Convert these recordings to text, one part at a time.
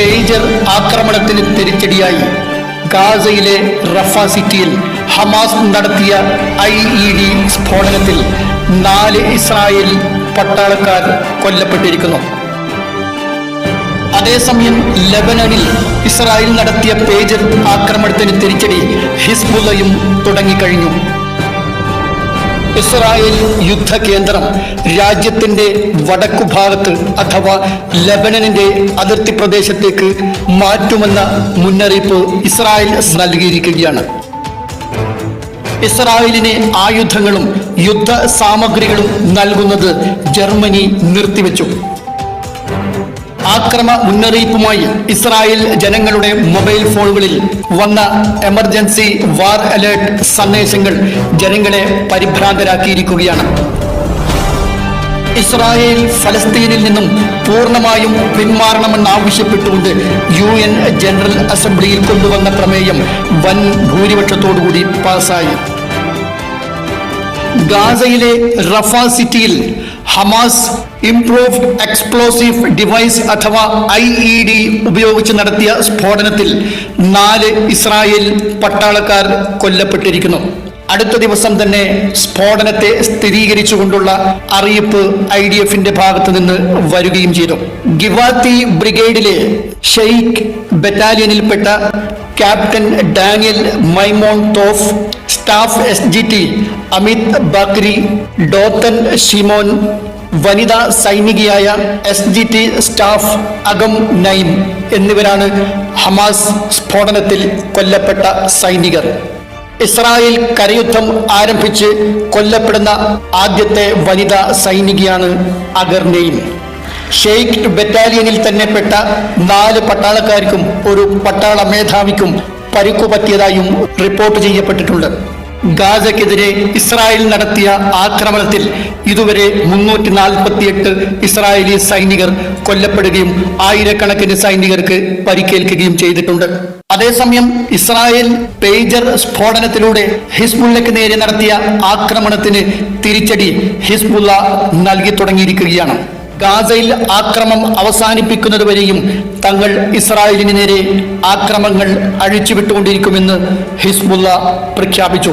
Pager ആക്രമണത്തിന് തിരിച്ചടിയായി ഗാസയിലെ റഫ സിറ്റിയിൽ ഹമാസ് നടത്തിയ ഐ ഇ ഡി സ്ഫോടനത്തിൽ നാല് ഇസ്രായേൽ പട്ടാളക്കാർ കൊല്ലപ്പെട്ടിരിക്കുന്നു. അതേസമയം ലബനനിൽ ഇസ്രായേൽ നടത്തിയ പേജർ ആക്രമണത്തിന് തിരിച്ചടി ഹിസ്ബുലയും തുടങ്ങിക്കഴിഞ്ഞു. ഇസ്രായേൽ യുദ്ധകേന്ദ്രം രാജ്യത്തിന്റെ വടക്കു ഭാഗത്ത് അഥവാ ലബനനിന്റെ അതിർത്തി പ്രദേശത്തേക്ക് മാറ്റുമെന്ന മുന്നറിയിപ്പ് ഇസ്രായേൽ നൽകിയിരിക്കുകയാണ്. ഇസ്രായേലിന് ആയുധങ്ങളും യുദ്ധ സാമഗ്രികളും നൽകുന്നത് ജർമ്മനി നിർത്തിവെച്ചു. ആക്രമ മുന്നറിയിപ്പുമായി ഇസ്രായേൽ ജനങ്ങളുടെ മൊബൈൽ ഫോണുകളിൽ വന്ന എമർജൻസി വാർ അലേർട്ട് സന്ദേശങ്ങൾ ജനങ്ങളെ പരിഭ്രാന്തരാക്കിയിരിക്കുകയാണ്. ഇസ്രായേൽ ഫലസ്തീനിൽ നിന്നും പൂർണമായും പിന്മാറണമെന്നാവശ്യപ്പെട്ടുകൊണ്ട് യു എൻ ജനറൽ അസംബ്ലിയിൽ കൊണ്ടുവന്ന പ്രമേയം വൻ ഭൂരിപക്ഷത്തോടുകൂടി പാസായി. ഗാസയിലെ റഫാ സിറ്റിയിൽ ഹമാസ് ഇംപ്രൂവ്ഡ് എക്സ്പ്ലോസീവ് ഡിവൈസ് അഥവാ ഐ ഇ ഡി ഉപയോഗിച്ച് നടത്തിയ സ്ഫോടനത്തിൽ നാല് ഇസ്രായേൽ പട്ടാളക്കാർ കൊല്ലപ്പെട്ടിരിക്കുന്നു. അടുത്ത ദിവസം തന്നെ സ്ഫോടനത്തെ സ്ഥിരീകരിച്ചുകൊണ്ടുള്ള അറിയിപ്പ് ഐ ഡി എഫിന്റെ ഭാഗത്ത് നിന്ന് വരികയും ചെയ്തു. ഗിവാത്തി ബ്രിഗേഡിലെ ഷെയ്ഖ് ബറ്റാലിയനിൽപ്പെട്ട captain Daniel Mimon Toaff staff S G T Amit Bakri Dotan Shimon വനിതാ സൈനികയായ S G T staff Agam Naim എന്നിവരാണ് ഹമാസ് സ്ഫോടനത്തിൽ കൊല്ലപ്പെട്ട സൈനികർ. ഇസ്രായേൽ കരയുദ്ധം ആരംഭിച്ച് കൊല്ലപ്പെടുന്ന ആദ്യത്തെ വനിതാ സൈനികയാണ് അഗർ അഗർനെയും ഷെയ്ഖ് ബറ്റാലിയനിൽ തന്നെപ്പെട്ട നാല് പട്ടാളക്കാർക്കും ഒരു പട്ടാള മേധാവിക്കും പരിക്കു പറ്റിയതായും റിപ്പോർട്ട് ചെയ്യപ്പെട്ടിട്ടുണ്ട്. ഗാസയ്ക്കെതിരെ ഇസ്രായേൽ നടത്തിയ ആക്രമണത്തിൽ ഇതുവരെ മുന്നൂറ്റി നാൽപ്പത്തിയെട്ട് ഇസ്രായേലി സൈനികർ കൊല്ലപ്പെടുകയും ആയിരക്കണക്കിന് സൈനികർക്ക് പരിക്കേൽക്കുകയും ചെയ്തിട്ടുണ്ട്. അതേസമയം ഇസ്രായേൽ പേജർ സ്ഫോടനത്തിലൂടെ ഹിസ്ബുള്ളയ്ക്ക് നേരെ നടത്തിയ ആക്രമണത്തിന് തിരിച്ചടി ഹിസ്ബുള്ള നൽകി തുടങ്ങിയിരിക്കുകയാണ്. ഗാസയിൽ ആക്രമം അവസാനിപ്പിക്കുന്നതുവരെയും തങ്ങൾ ഇസ്രായേലിന് നേരെ ആക്രമങ്ങൾ അഴിച്ചുവിട്ടുകൊണ്ടിരിക്കുമെന്ന് ഹിസ്ബുല്ല പ്രഖ്യാപിച്ചു.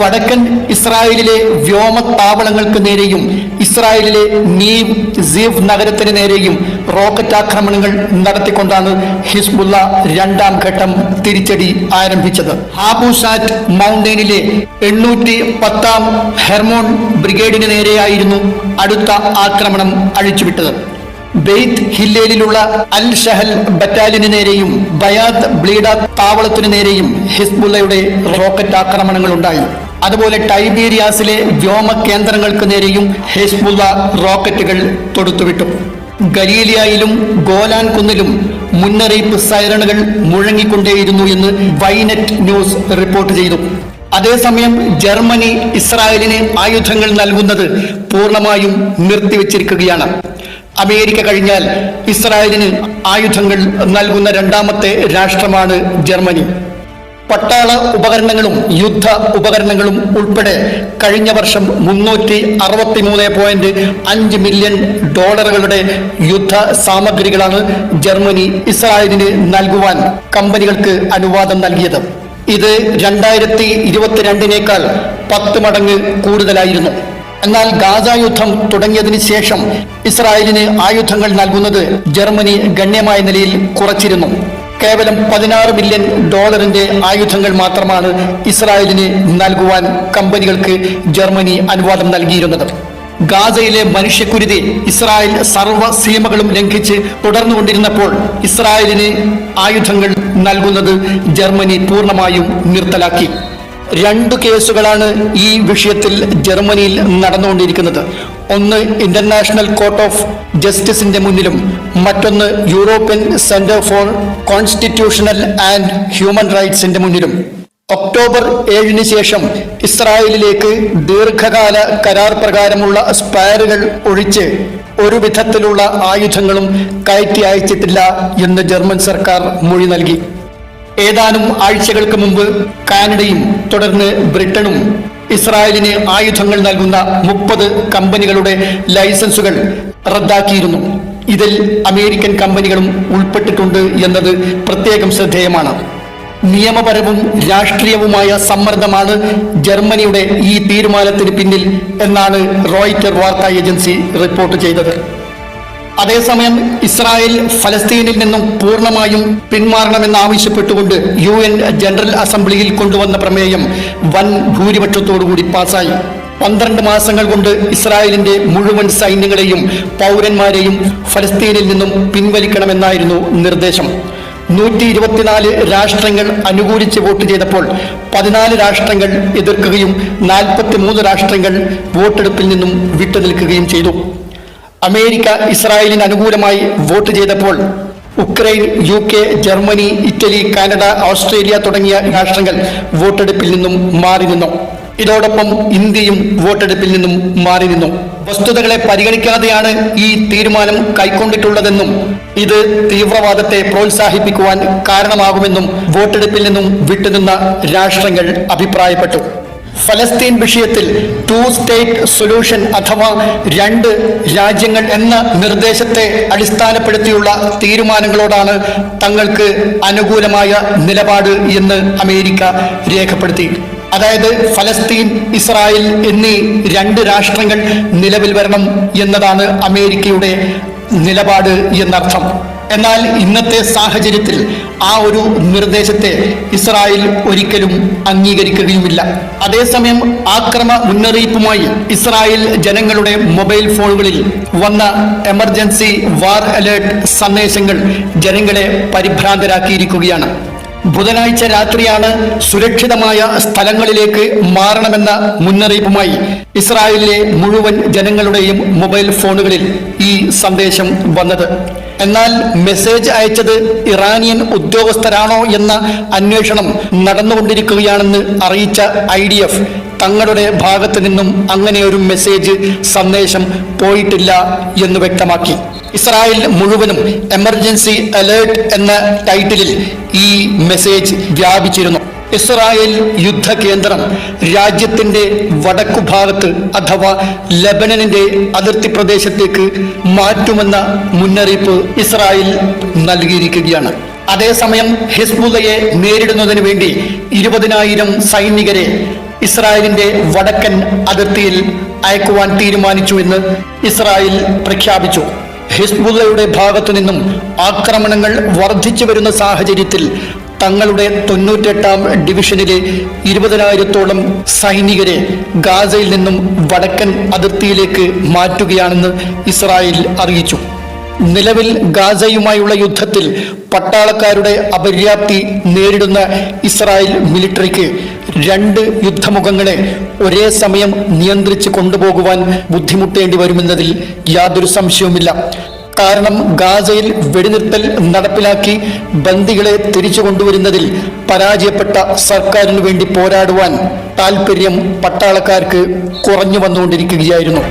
വടക്കൻ ഇസ്രായേലിലെ വ്യോമത്താവളങ്ങൾക്ക് നേരെയും ഇസ്രായേലിലെ നീവ് സീഫ് നഗരത്തിന് നേരെയും റോക്കറ്റ് ആക്രമണങ്ങൾ നടത്തിക്കൊണ്ടാണ് ഹിസ്ബുള്ള രണ്ടാം ഘട്ടം തിരിച്ചടി ആരംഭിച്ചത്. ഹാബുസാറ്റ് മൗണ്ടനിലെ എണ്ണൂറ്റി പത്താം ഹെർമോൺ ബ്രിഗേഡിന് നേരെയായിരുന്നു അടുത്ത ആക്രമണം അഴിച്ചുവിട്ടത്. ബെയ്ത്ത് ഹില്ലേലിലുള്ള അൽ ഷഹൽ ബറ്റാലിയന് നേരെയും ബയാദ് ബ്ലീഡ താവളത്തിനു നേരെയും ഹിസ്ബുള്ളയുടെ റോക്കറ്റ് ആക്രമണങ്ങൾ ഉണ്ടായി അതുപോലെ ടൈബീരിയാസിലെ വ്യോമ കേന്ദ്രങ്ങൾക്ക് നേരെയും ഹിസ്ബുള്ള റോക്കറ്റുകൾ തൊടുത്തുവിട്ടു. ഗലീലിയയിലും ഗോലാൻ കുന്നിലും മുന്നറിയിപ്പ് സൈറണുകൾ മുഴങ്ങിക്കൊണ്ടേയിരുന്നു എന്ന് വൈനെറ്റ് ന്യൂസ് റിപ്പോർട്ട് ചെയ്തു. അതേസമയം ജർമ്മനി ഇസ്രായേലിന് ആയുധങ്ങൾ നൽകുന്നത് പൂർണമായും നിർത്തിവച്ചിരിക്കുകയാണ്. അമേരിക്ക കഴിഞ്ഞാൽ ഇസ്രായേലിന് ആയുധങ്ങൾ നൽകുന്ന രണ്ടാമത്തെ രാഷ്ട്രമാണ് ജർമ്മനി. പട്ടാള ഉപകരണങ്ങളും യുദ്ധ ഉപകരണങ്ങളും ഉൾപ്പെടെ കഴിഞ്ഞ വർഷം മുന്നൂറ്റി അറുപത്തി മൂന്ന് പോയിന്റ് അഞ്ച് മില്യൺ ഡോളറുകളുടെ യുദ്ധ സാമഗ്രികളാണ് ജർമ്മനി ഇസ്രായേലിന് നൽകുവാൻ കമ്പനികൾക്ക് അനുവാദം നൽകിയത്. ഇത് രണ്ടായിരത്തി ഇരുപത്തിരണ്ടിനേക്കാൾ പത്ത് മടങ്ങ് കൂടുതലായിരുന്നു. എന്നാൽ ഗാസ യുദ്ധം തുടങ്ങിയതിന് ശേഷം ഇസ്രായേലിന് ആയുധങ്ങൾ നൽകുന്നത് ജർമ്മനി ഗണ്യമായ നിലയിൽ കുറച്ചിരുന്നു. കേവലം പതിനാറ് മില്യൺ ഡോളറിന്റെ ആയുധങ്ങൾ മാത്രമാണ് ഇസ്രായേലിന് നൽകുവാൻ കമ്പനികൾക്ക് ജർമ്മനി അനുവാദം നൽകിയിരുന്നത്. ഗാസയിലെ മനുഷ്യക്കുരുതി ഇസ്രായേൽ സർവ സീമകളും ലംഘിച്ച് തുടർന്നുകൊണ്ടിരുന്നപ്പോൾ ഇസ്രായേലിന് ആയുധങ്ങൾ നൽകുന്നത് ജർമ്മനി പൂർണമായും നിർത്തലാക്കി. രണ്ടു കേസുകളാണ് ഈ വിഷയത്തിൽ ജർമ്മനിയിൽ നടന്നുകൊണ്ടിരിക്കുന്നത്. ഒന്ന് ഇന്റർനാഷണൽ കോർട്ട് ഓഫ് ജസ്റ്റിസിന്റെ മുന്നിലും മറ്റൊന്ന് European center for constitutional and human റൈറ്റ്സിന്റെ മുന്നിലും. ഒക്ടോബർ ഏഴിന് ശേഷം ഇസ്രായേലിലേക്ക് ദീർഘകാല കരാർ പ്രകാരമുള്ള സ്പയറുകൾ ഒഴിച്ച് ഒരു വിധത്തിലുള്ള ആയുധങ്ങളും കയറ്റി അയച്ചിട്ടില്ല എന്ന് ജർമ്മൻ സർക്കാർ മൊഴി നൽകി. ഏതാനും ആഴ്ചകൾക്ക് മുമ്പ് കാനഡയും തുടർന്ന് ബ്രിട്ടനും ഇസ്രായേലിന് ആയുധങ്ങൾ നൽകുന്ന മുപ്പത് കമ്പനികളുടെ ലൈസൻസുകൾ റദ്ദാക്കിയിരുന്നു. ഇതിൽ അമേരിക്കൻ കമ്പനികളും ഉൾപ്പെട്ടിട്ടുണ്ട് എന്നത് പ്രത്യേകം ശ്രദ്ധേയമാണ്. നിയമപരവും രാഷ്ട്രീയവുമായ സമ്മർദ്ദമാണ് ജർമ്മനിയുടെ ഈ തീരുമാനത്തിന് പിന്നിൽ എന്നാണ് റോയിറ്റർ വാർത്താ ഏജൻസി റിപ്പോർട്ട് ചെയ്തത്. അതേസമയം ഇസ്രായേൽ ഫലസ്തീനിൽ നിന്നും പൂർണമായും പിന്മാറണമെന്നാവശ്യപ്പെട്ടുകൊണ്ട് യു എൻ ജനറൽ അസംബ്ലിയിൽ കൊണ്ടുവന്ന പ്രമേയം വൻ ഭൂരിപക്ഷത്തോടുകൂടി പാസായി. പന്ത്രണ്ട് മാസങ്ങൾ കൊണ്ട് ഇസ്രായേലിന്റെ മുഴുവൻ സൈന്യങ്ങളെയും പൗരന്മാരെയും ഫലസ്തീനിൽ നിന്നും പിൻവലിക്കണമെന്നായിരുന്നു നിർദ്ദേശം. നൂറ്റി ഇരുപത്തിനാല് രാഷ്ട്രങ്ങൾ അനുകൂലിച്ച് വോട്ട് ചെയ്തപ്പോൾ പതിനാല് രാഷ്ട്രങ്ങൾ എതിർക്കുകയും നാൽപ്പത്തി മൂന്ന് രാഷ്ട്രങ്ങൾ വോട്ടെടുപ്പിൽ നിന്നും വിട്ടുനിൽക്കുകയും ചെയ്തു. അമേരിക്ക ഇസ്രായേലിന് അനുകൂലമായി വോട്ട് ചെയ്തപ്പോൾ Ukraine U K Germany Italy Canada Australia തുടങ്ങിയ രാഷ്ട്രങ്ങൾ വോട്ടെടുപ്പിൽ നിന്നും മാറി നിന്നു. ഇതോടൊപ്പം ഇന്ത്യയും വോട്ടെടുപ്പിൽ നിന്നും മാറി നിന്നു. വസ്തുതകളെ പരിഗണിക്കാതെയാണ് ഈ തീരുമാനം കൈക്കൊണ്ടിട്ടുള്ളതെന്നും ഇത് തീവ്രവാദത്തെ പ്രോത്സാഹിപ്പിക്കുവാൻ കാരണമാകുമെന്നും വോട്ടെടുപ്പിൽ നിന്നും വിട്ടുനിന്ന രാഷ്ട്രങ്ങൾ അഭിപ്രായപ്പെട്ടു. ഫലസ്തീൻ വിഷയത്തിൽ ടു സ്റ്റേറ്റ് സൊല്യൂഷൻ അഥവാ രണ്ട് രാജ്യങ്ങൾ എന്ന നിർദ്ദേശത്തെ അടിസ്ഥാനപ്പെടുത്തിയുള്ള തീരുമാനങ്ങളോടാണ് തങ്ങൾക്ക് അനുകൂലമായ നിലപാട് എന്ന് അമേരിക്ക രേഖപ്പെടുത്തി. അതായത് ഫലസ്തീൻ ഇസ്രായേൽ എന്നീ രണ്ട് രാഷ്ട്രങ്ങൾ നിലവിൽ വരണം എന്നതാണ് അമേരിക്കയുടെ നിലപാട് എന്നർത്ഥം. എന്നാൽ ഇന്നത്തെ സാഹചര്യത്തിൽ ആ ഒരു നിർദ്ദേശത്തെ ഇസ്രായേൽ ഒരിക്കലും അംഗീകരിക്കുകയുമില്ല. അതേസമയം ആക്രമ മുന്നറിയിപ്പുമായി ഇസ്രായേൽ ജനങ്ങളുടെ മൊബൈൽ ഫോണുകളിൽ വന്ന എമർജൻസി വാർ അലേർട്ട് സന്ദേശങ്ങൾ ജനങ്ങളെ പരിഭ്രാന്തരാക്കിയിരിക്കുകയാണ്. ബുധനാഴ്ച രാത്രിയാണ് സുരക്ഷിതമായ സ്ഥലങ്ങളിലേക്ക് മാറണമെന്ന മുന്നറിയിപ്പുമായി ഇസ്രായേലിലെ മുഴുവൻ ജനങ്ങളുടെയും മൊബൈൽ ഫോണുകളിൽ ഈ സന്ദേശം വന്നത്. എന്നാൽ മെസ്സേജ് അയച്ചത് ഇറാനിയൻ ഉദ്യോഗസ്ഥരാണോ എന്ന അന്വേഷണം നടന്നുകൊണ്ടിരിക്കുകയാണെന്ന് അറിയിച്ച ഐ ഡി എഫ് തങ്ങളുടെ ഭാഗത്ത് നിന്നും അങ്ങനെ ഒരു മെസ്സേജ് സന്ദേശം പോയിട്ടില്ല എന്ന് വ്യക്തമാക്കി. ഇസ്രായേൽ മുഴുവനും എമർജൻസി അലേർട്ട് എന്ന ടൈറ്റിലിൽ ഈ മെസ്സേജ് വ്യാപിച്ചിരുന്നു. ഇസ്രായേൽ യുദ്ധകേന്ദ്രം രാജ്യത്തിന്റെ വടക്കു ഭാഗത്ത് അഥവാ ലബനനിന്റെ അതിർത്തി പ്രദേശത്തേക്ക് മാറ്റുമെന്ന മുന്നറിയിപ്പ് ഇസ്രായേൽ നൽകിയിരിക്കുകയാണ്. അതേസമയം ഹിസ്ബുള്ളയെ നേരിടുന്നതിന് വേണ്ടി ഇരുപതിനായിരം സൈനികരെ ഇസ്രായേലിന്റെ വടക്കൻ അതിർത്തിയിൽ അയക്കുവാൻ തീരുമാനിച്ചു എന്ന് ഇസ്രായേൽ പ്രഖ്യാപിച്ചു. ഹിസ്ബുള്ളയുടെ ഭാഗത്തു നിന്നും ആക്രമണങ്ങൾ വർദ്ധിച്ചു വരുന്ന സാഹചര്യത്തിൽ തങ്ങളുടെ തൊണ്ണൂറ്റെട്ടാം ഡിവിഷനിലെ ഇരുപതിനായിരത്തോളം സൈനികരെ ഗാസയിൽ നിന്നും വടക്കൻ അതിർത്തിയിലേക്ക് മാറ്റുകയാണെന്ന് ഇസ്രായേൽ അറിയിച്ചു. നിലവിൽ ഗാസയുമായുള്ള യുദ്ധത്തിൽ പട്ടാളക്കാരുടെ അപര്യാപ്തി നേരിടുന്ന ഇസ്രായേൽ മിലിറ്ററിക്ക് രണ്ട് യുദ്ധമുഖങ്ങളെ ഒരേ സമയം നിയന്ത്രിച്ച് കൊണ്ടുപോകുവാൻ ബുദ്ധിമുട്ടേണ്ടി വരുമെന്നതിൽ യാതൊരു സംശയവുമില്ല. കാരണം ഗാസയിൽ വെടിനിർത്തൽ നടപ്പിലാക്കി ബന്ദികളെ തിരിച്ചു കൊണ്ടുവരുന്നതിൽ പരാജയപ്പെട്ട സർക്കാരിനു വേണ്ടി പോരാടുവാൻ താൽപ്പര്യം പട്ടാളക്കാർക്ക് കുറഞ്ഞു വന്നുകൊണ്ടിരിക്കുകയായിരുന്നു.